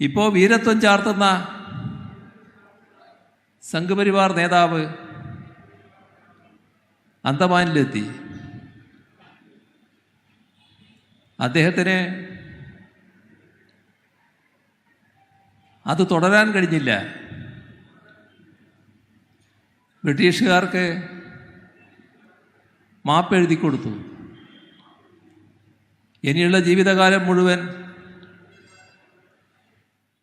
ഇപ്പോൾ വീരത്വം ചാർത്തുന്ന സംഘപരിവാർ നേതാവ് അന്തമാനിലെത്തി. അദ്ദേഹത്തിന് അത് തുടരാൻ കഴിഞ്ഞില്ല. ബ്രിട്ടീഷുകാർക്ക് മാപ്പ് എഴുതി കൊടുത്തു ഇനിയുള്ള ജീവിതകാലം മുഴുവൻ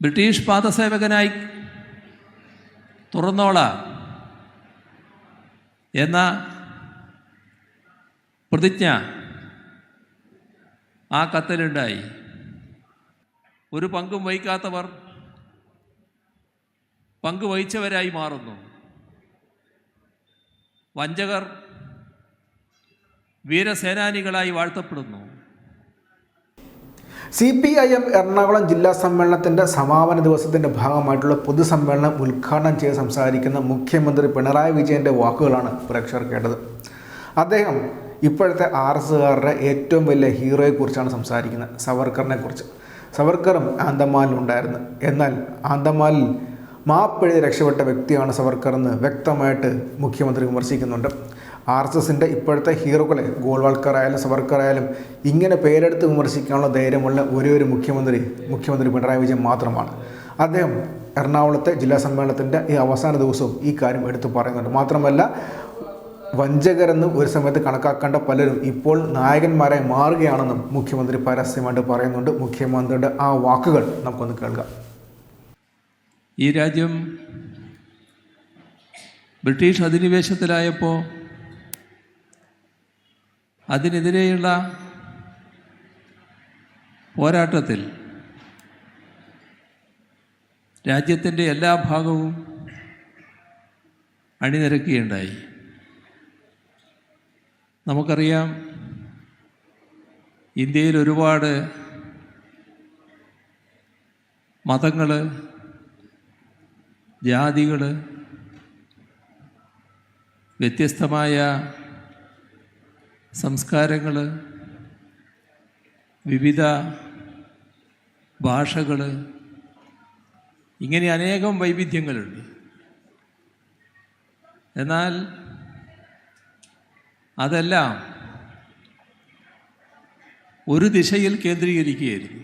ബ്രിട്ടീഷ് പാദസേവകനായി തുറന്നോള എന്ന പ്രതിജ്ഞ ആ കത്തിലുണ്ടായി ഒരു പങ്കും വഹിക്കാത്തവർ പങ്ക് വഹിച്ചവരായി മാറുന്നു. വഞ്ചകർ വീരസേനാനികളായി വാഴ്ത്തപ്പെടുന്നു. C P I M Ernakulam ജില്ലാ സമ്മേളനത്തിന്റെ സമാപന ദിവസത്തിന്റെ ഭാഗമായിട്ടുള്ള പൊതുസമ്മേളനം ഉദ്ഘാടനം ചെയ്ത് സംസാരിക്കുന്ന മുഖ്യമന്ത്രി പിണറായി വിജയന്റെ വാക്കുകളാണ് പ്രേക്ഷകർ കേട്ടത്. അദ്ദേഹം ഇപ്പോഴത്തെ ആർ എസ്സുകാരുടെ ഏറ്റവും വലിയ ഹീറോയെക്കുറിച്ചാണ് സംസാരിക്കുന്നത് സവർക്കറിനെ കുറിച്ച് സവർക്കറും ആന്തമാനിലുണ്ടായിരുന്നു എന്നാൽ ആന്തമാലിൽ മാപ്പെഴുതി രക്ഷപ്പെട്ട വ്യക്തിയാണ് സവർക്കർ എന്ന് വ്യക്തമായിട്ട് മുഖ്യമന്ത്രി വിമർശിക്കുന്നുണ്ട്. ആർ എസ് എസിന്റെ ഇപ്പോഴത്തെ ഹീറോകളെ ഗോൾവാൾക്കർ ആയാലും സവർക്കർ ആയാലും ഇങ്ങനെ പേരെടുത്ത് വിമർശിക്കാനുള്ള ധൈര്യമുള്ള ഒരേ ഒരു മുഖ്യമന്ത്രി മുഖ്യമന്ത്രി പിണറായി വിജയൻ മാത്രമാണ്. അദ്ദേഹം എറണാകുളത്തെ ജില്ലാ സമ്മേളനത്തിന്റെ ഈ അവസാന ദിവസവും ഈ കാര്യം എടുത്തു പറയുന്നുണ്ട്. മാത്രമല്ല വഞ്ചകരെന്ന് ഒരു സമയത്ത് കണക്കാക്കേണ്ട പലരും ഇപ്പോൾ നായകന്മാരായി മാറുകയാണെന്നും മുഖ്യമന്ത്രി പരസ്യമായിട്ട് പറയുന്നുണ്ട്. മുഖ്യമന്ത്രിയുടെ ആ വാക്കുകൾ നമുക്കൊന്ന് കേൾക്കാം. ഈ രാജ്യം ബ്രിട്ടീഷ് അധിനിവേശത്തിലായപ്പോൾ അതിനെതിരെയുള്ള പോരാട്ടത്തിൽ രാജ്യത്തിന്റെ എല്ലാ ഭാഗവും അണിനിരക്കുകയുണ്ടായി. നമുക്കറിയാം ഇന്ത്യയിൽ ഒരുപാട് മതങ്ങൾ ജാതികൾ വ്യത്യസ്തമായ സംസ്കാരങ്ങൾ വിവിധ ഭാഷകൾ ഇങ്ങനെ അനേകം വൈവിധ്യങ്ങളുണ്ട്. എന്നാൽ അതെല്ലാം ഒരു ദിശയിൽ കേന്ദ്രീകരിക്കുകയായിരുന്നു.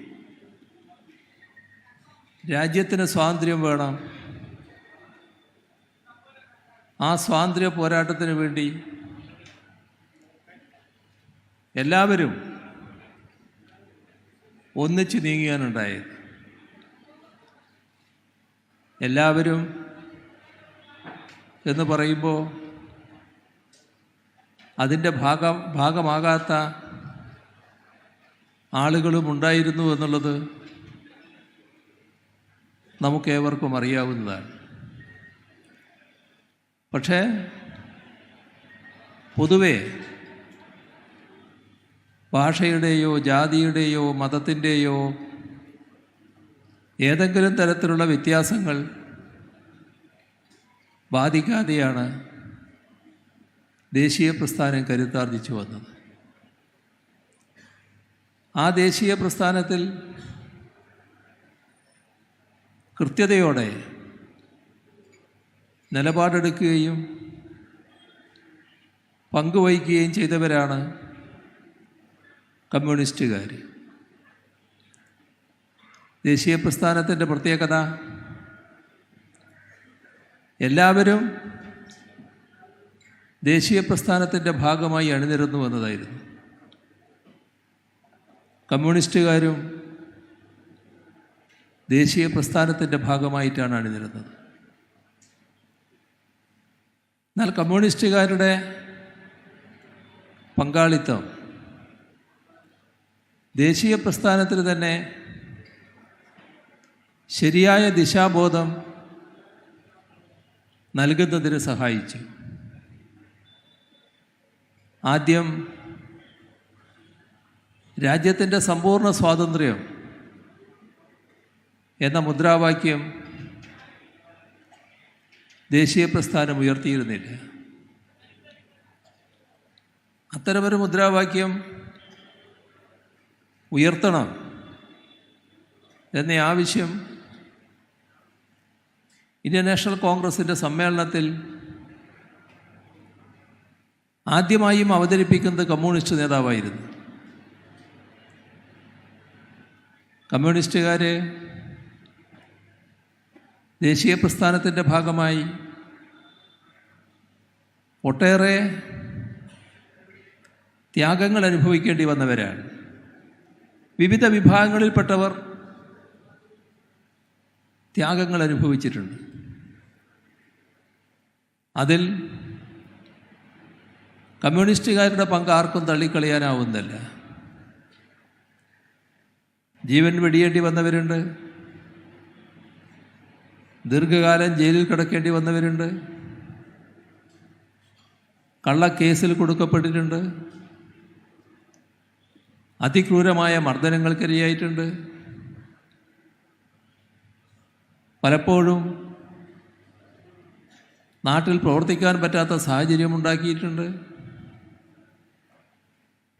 രാജ്യത്തിന് സ്വാതന്ത്ര്യം വേണം. ആ സ്വാതന്ത്ര്യ പോരാട്ടത്തിന് വേണ്ടി എല്ലാവരും ഒന്നിച്ച് നീങ്ങിയാണുണ്ടായത് എല്ലാവരും എന്ന് പറയുമ്പോൾ അതിന്റെ ഭാഗം ഭാഗമാകാത്ത ആളുകളും ഉണ്ടായിരുന്നു എന്നുള്ളത് നമുക്കേവർക്കും അറിയാവുന്നതാണ്. പക്ഷേ പൊതുവെ ഭാഷയുടെയോ ജാതിയുടെയോ മതത്തിന്റെയോ ഏതെങ്കിലും തരത്തിലുള്ള വ്യത്യാസങ്ങൾ ബാധിക്കാതെയാണ് ദേശീയ പ്രസ്ഥാനം കരുത്താർജിച്ചു വന്നത്. ആ ദേശീയ പ്രസ്ഥാനത്തിൽ കൃത്യതയോടെ നിലപാടെടുക്കുകയും പങ്കുവഹിക്കുകയും ചെയ്തവരാണ് കമ്മ്യൂണിസ്റ്റുകാർ. ദേശീയ പ്രസ്ഥാനത്തിന്റെ പ്രത്യേകത? എല്ലാവരും ദേശീയ പ്രസ്ഥാനത്തിന്റെ ഭാഗമായി അണിനിരന്നു വന്നതായിരുന്നു കമ്മ്യൂണിസ്റ്റുകാരും ദേശീയ പ്രസ്ഥാനത്തിന്റെ ഭാഗമായിട്ടാണ് അണിനിരുന്നത്. എന്നാൽ കമ്മ്യൂണിസ്റ്റുകാരുടെ പങ്കാളിത്തം ദേശീയ പ്രസ്ഥാനത്തിൽ തന്നെ ശരിയായ ദിശാബോധം നൽകുന്നതിന് സഹായിച്ചു. ആദ്യം രാജ്യത്തിന്റെ സമ്പൂർണ സ്വാതന്ത്ര്യം എന്ന മുദ്രാവാക്യം ദേശീയ പ്രസ്ഥാനം ഉയർത്തിയിരുന്നില്ല. അത്തരമൊരു മുദ്രാവാക്യം ഉയർത്തണം. എന്ന ആവശ്യം ഇന്ത്യൻ നാഷണൽ കോൺഗ്രസിന്റെ സമ്മേളനത്തിൽ ആദ്യമായും അവതരിപ്പിക്കുന്നത് കമ്മ്യൂണിസ്റ്റ് നേതാവായിരുന്നു. കമ്മ്യൂണിസ്റ്റുകാർ ദേശീയ പ്രസ്ഥാനത്തിന്റെ ഭാഗമായി ഒട്ടേറെ ത്യാഗങ്ങൾ അനുഭവിക്കേണ്ടി വന്നവരാണ്. വിവിധ വിഭാഗങ്ങളിൽപ്പെട്ടവർ ത്യാഗങ്ങൾ അനുഭവിച്ചിട്ടുണ്ട്. അതിൽ കമ്മ്യൂണിസ്റ്റുകാരുടെ പങ്ക് ആർക്കും തള്ളിക്കളയാനാവുന്നല്ല ജീവൻ വെടിയേണ്ടി വന്നവരുണ്ട്. ദീർഘകാലം ജയിലിൽ കിടക്കേണ്ടി വന്നവരുണ്ട്. കള്ളക്കേസിൽ കൊടുക്കപ്പെട്ടിട്ടുണ്ട്. അതിക്രൂരമായ മർദ്ദനങ്ങൾക്കിരയായിട്ടുണ്ട്. പലപ്പോഴും നാട്ടിൽ പ്രവർത്തിക്കാൻ പറ്റാത്ത സാഹചര്യം ഉണ്ടാക്കിയിട്ടുണ്ട്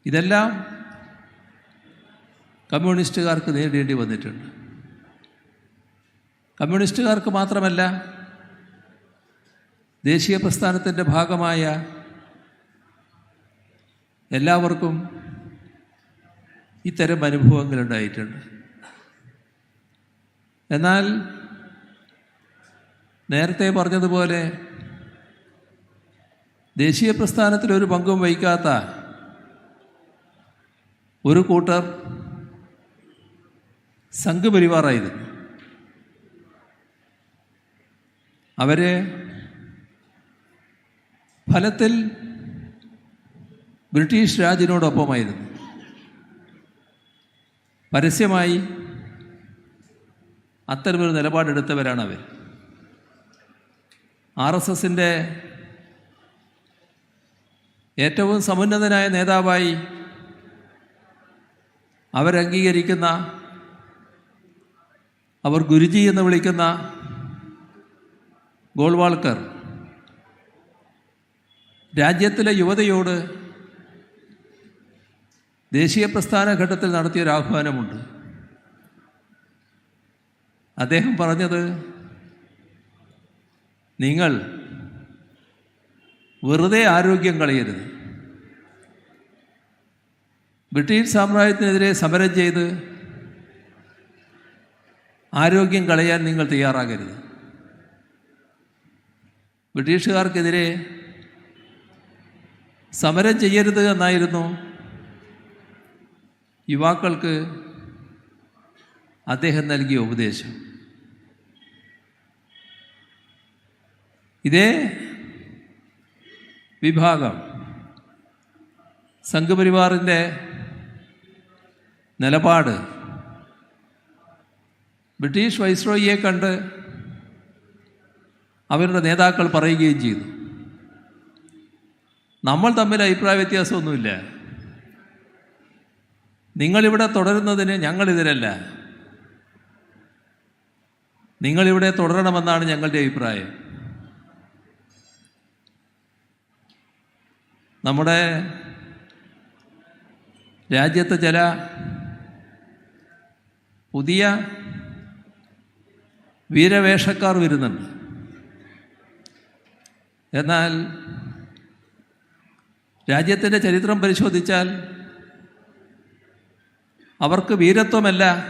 ഇതെല്ലാം കമ്മ്യൂണിസ്റ്റുകാർക്ക് നേരിടേണ്ടി വന്നിട്ടുണ്ട്. കമ്മ്യൂണിസ്റ്റുകാർക്ക് മാത്രമല്ല ദേശീയ പ്രസ്ഥാനത്തിന്റെ ഭാഗമായ എല്ലാവർക്കും ഇത്തരം അനുഭവങ്ങളുണ്ടായിട്ടുണ്ട് എന്നാൽ നേരത്തെ പറഞ്ഞതുപോലെ ദേശീയ പ്രസ്ഥാനത്തിൽ ഒരു പങ്കും വഹിക്കാത്ത ഒരു കൂട്ടർ സംഘപരിവാറായിരുന്നു. അവരെ ഫലത്തിൽ ബ്രിട്ടീഷ് രാജിനോടൊപ്പമായിരുന്നു. പരസ്യമായി അത്തരമൊരു നിലപാടെടുത്തവരാണ് അവർ ആർ എസ് എസിന്റെ ഏറ്റവും സമുന്നതനായ നേതാവായി അവരംഗീകരിക്കുന്ന അവർ ഗുരുജി എന്ന് വിളിക്കുന്ന ഗോൾവാൾക്കർ രാജ്യത്തിലെ യുവതയോട് ദേശീയ പ്രസ്ഥാന ഘട്ടത്തിൽ നടത്തിയൊരു ആഹ്വാനമുണ്ട്. അദ്ദേഹം പറഞ്ഞത് നിങ്ങൾ വെറുതെ ആരോഗ്യം കളയരുത്. ബ്രിട്ടീഷ് സാമ്രാജ്യത്തിനെതിരെ സമരം ചെയ്ത് ആരോഗ്യം കളയാൻ നിങ്ങൾ തയ്യാറാകരുത്. ബ്രിട്ടീഷുകാർക്കെതിരെ സമരം ചെയ്യരുത് എന്നായിരുന്നു യുവാക്കൾക്ക് അദ്ദേഹം നൽകിയ ഉപദേശം. ഇതേ വിഭാഗം സംഘപരിവാറിന്റെ നിലപാട് ബ്രിട്ടീഷ് വൈസ്രോയിയെ കണ്ട് അവരുടെ നേതാക്കൾ പറയുകയും ചെയ്തു. നമ്മൾ തമ്മിൽ അഭിപ്രായ വ്യത്യാസമൊന്നുമില്ല. നിങ്ങളിവിടെ തുടരുന്നതിന് ഞങ്ങളിതിരല്ല. നിങ്ങളിവിടെ തുടരണമെന്നാണ് ഞങ്ങളുടെ അഭിപ്രായം. നമ്മുടെ രാജ്യത്തെ ചില പുതിയ വീരവേഷക്കാർ വരുന്നുണ്ട്. എന്നാൽ രാജ്യത്തിന്റെ ചരിത്രം പരിശോധിച്ചാൽ അവർക്ക് വീരത്വമല്ല.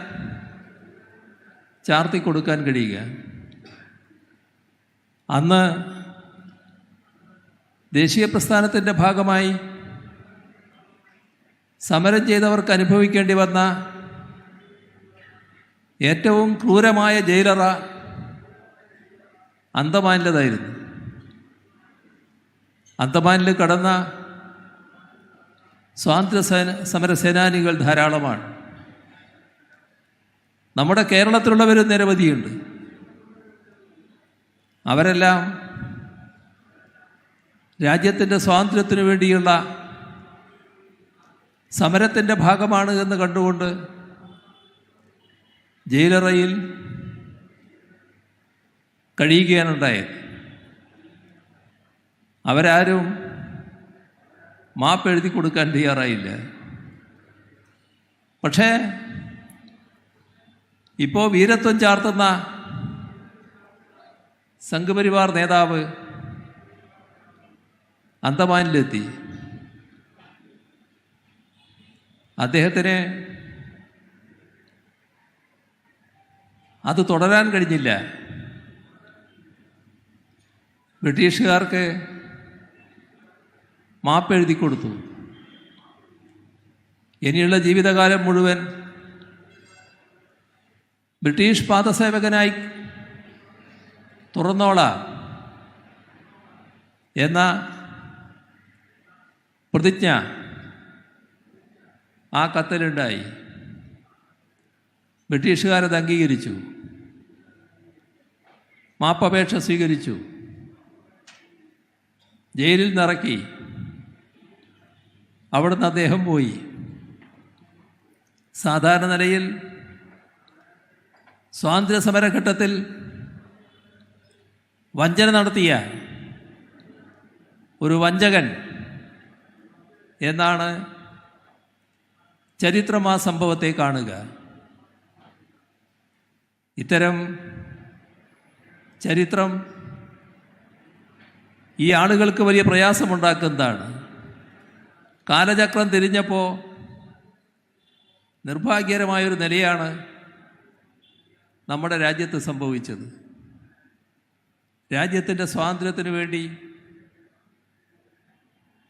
ചാർത്തി കൊടുക്കാൻ കഴിയുക. അന്ന് ദേശീയ പ്രസ്ഥാനത്തിന്റെ ഭാഗമായി സമരം ചെയ്തവർക്ക് അനുഭവിക്കേണ്ടി വന്ന ഏറ്റവും ക്രൂരമായ ജയിലറ അന്തമാനിലതായിരുന്നു. അന്തമാനിൽ കടന്ന സ്വാതന്ത്ര്യ സേന സമരസേനാനികൾ ധാരാളമാണ്. നമ്മുടെ കേരളത്തിലുള്ളവരും നിരവധിയുണ്ട്. അവരെല്ലാം രാജ്യത്തിന്റെ സ്വാതന്ത്ര്യത്തിന് വേണ്ടിയുള്ള സമരത്തിന്റെ ഭാഗമാണ് എന്ന് കണ്ടുകൊണ്ട് ജയിലറയിൽ കഴിയുകയാണുണ്ടായത്. അവരാരും മാപ്പ് എഴുതി കൊടുക്കാൻ തയ്യാറായില്ല. പക്ഷേ ഇപ്പോൾ വീരത്വം ചാർത്തുന്ന സംഘപരിവാർ നേതാവ് അന്തമാനിലെത്തി. അദ്ദേഹത്തിന് അത് തുടരാൻ കഴിഞ്ഞില്ല. ബ്രിട്ടീഷുകാർക്ക് മാപ്പ് എഴുതി കൊടുത്തു ഇനിയുള്ള ജീവിതകാലം മുഴുവൻ ബ്രിട്ടീഷ് പാദസേവകനായി തുറന്നോള. എന്ന പ്രതിജ്ഞ ആ കത്തിലുണ്ടായി. ബ്രിട്ടീഷുകാരത് അംഗീകരിച്ചു. മാപ്പപേക്ഷ സ്വീകരിച്ചു. ജയിലിൽ നിറക്കി. അവിടുന്ന് അദ്ദേഹം പോയി. സാധാരണ നിലയിൽ സ്വാതന്ത്ര്യ സമരഘട്ടത്തിൽ വഞ്ചന നടത്തിയ ഒരു വഞ്ചകൻ എന്നാണ് ചരിത്രം ആ സംഭവത്തെ കാണുക. ഇത്തരം ചരിത്രം ഈ ആളുകൾക്ക് വലിയ പ്രയാസമുണ്ടാക്കുന്നതാണ്. കാലചക്രം തിരിഞ്ഞപ്പോൾ നിർഭാഗ്യകരമായൊരു നിലയാണ് നമ്മുടെ രാജ്യത്ത് സംഭവിച്ചത്. രാജ്യത്തിന്റെ സ്വാതന്ത്ര്യത്തിന് വേണ്ടി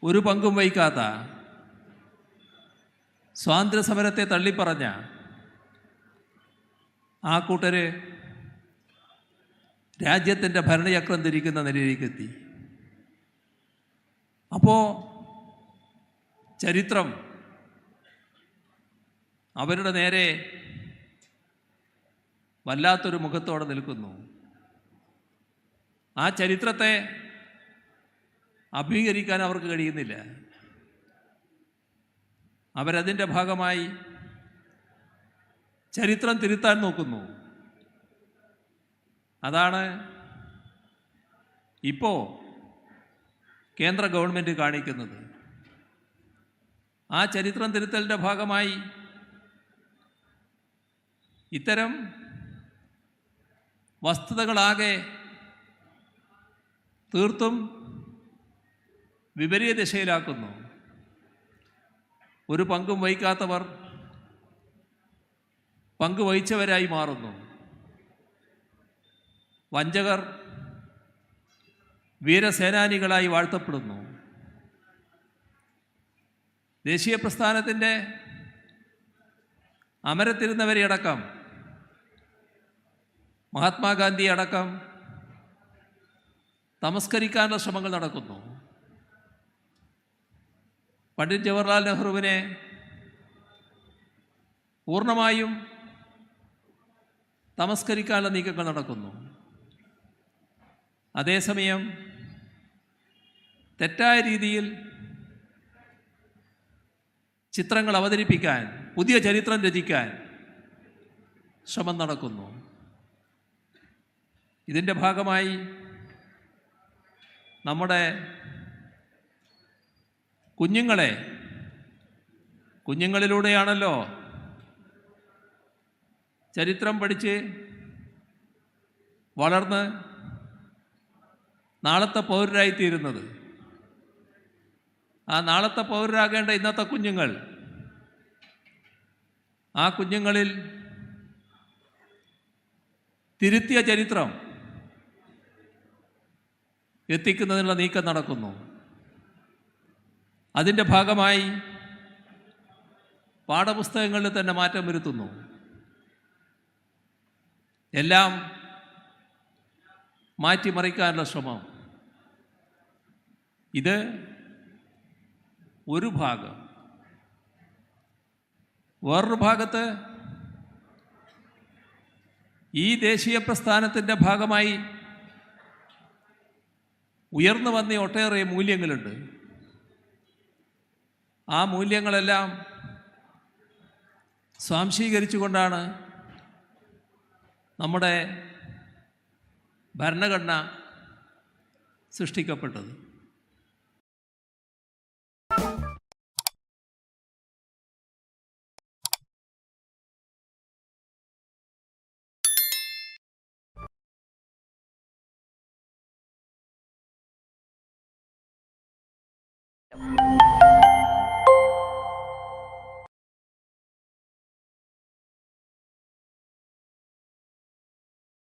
ഒരു പങ്കും വഹിക്കാത്ത സ്വാതന്ത്ര്യ സമരത്തെ തള്ളിപ്പറഞ്ഞ ആ കൂട്ടര് രാജ്യത്തിന്റെ ഭരണചക്രം തിരിക്കുന്ന നിലയിലേക്ക് എത്തി അപ്പോൾ ചരിത്രം അവരുടെ നേരെ വല്ലാത്തൊരു മുഖത്തോടെ നിൽക്കുന്നു. ആ ചരിത്രത്തെ അഭീകരിക്കാൻ അവർക്ക് കഴിയുന്നില്ല. അവരതിന്റെ ഭാഗമായി ചരിത്രം തിരുത്താൻ നോക്കുന്നു. അതാണ് ഇപ്പോൾ കേന്ദ്ര ഗവൺമെന്റ് കാണിക്കുന്നത്. ആ ചരിത്രം തിരുത്തലിന്റെ ഭാഗമായി ഇത്തരം വസ്തുതകളാകെ തീർത്തും വിപരീത ദിശയിലാക്കുന്നു. ഒരു പങ്കും വഹിക്കാത്തവർ പങ്ക് വഹിച്ചവരായി മാറുന്നു. വഞ്ചകർ വീരസേനാനികളായി വാഴ്ത്തപ്പെടുന്നു. ദേശീയ പ്രസ്ഥാനത്തിന്റെ അമരത്തിരുന്നവരെ അടക്കം മഹാത്മാഗാന്ധി അടക്കം തമസ്കരിക്കാനുള്ള ശ്രമങ്ങൾ നടക്കുന്നു. പണ്ഡിറ്റ് ജവഹർലാൽ നെഹ്റുവിനെ പൂർണമായും തമസ്കരിക്കാനുള്ള നീക്കങ്ങൾ നടക്കുന്നു. അതേസമയം തെറ്റായ രീതിയിൽ ചിത്രങ്ങൾ അവതരിപ്പിക്കാൻ പുതിയ ചരിത്രം രചിക്കാൻ ശ്രമം നടക്കുന്നു. ഇതിന്റെ ഭാഗമായി നമ്മുടെ കുഞ്ഞുങ്ങളെ കുഞ്ഞുങ്ങളിലൂടെയാണല്ലോ ചരിത്രം പഠിച്ച് വളർന്ന് നാളത്തെ പൗരരായിത്തീരുന്നത്. ആ നാളത്തെ പൗരരാകേണ്ട ഇന്നത്തെ കുഞ്ഞുങ്ങൾ ആ കുഞ്ഞുങ്ങളിൽ തിരുത്തിയ ചരിത്രം എത്തിക്കുന്നതിനുള്ള നീക്കം നടക്കുന്നു. അതിന്റെ ഭാഗമായി പാഠപുസ്തകങ്ങളിൽ തന്നെ മാറ്റം വരുത്തുന്നു. എല്ലാം മാറ്റിമറിക്കാനുള്ള ശ്രമം. ഇത് ഒരു ഭാഗം. വേറൊരു ഭാഗത്ത് ഈ ദേശീയ പ്രസ്ഥാനത്തിന്റെ ഭാഗമായി ഉയർന്നു വന്ന ഒട്ടേറെ മൂല്യങ്ങളുണ്ട്. ആ മൂല്യങ്ങളെല്ലാം സ്വാംശീകരിച്ചുകൊണ്ടാണ് നമ്മുടെ ഭരണഘടന സൃഷ്ടിക്കപ്പെട്ടത്.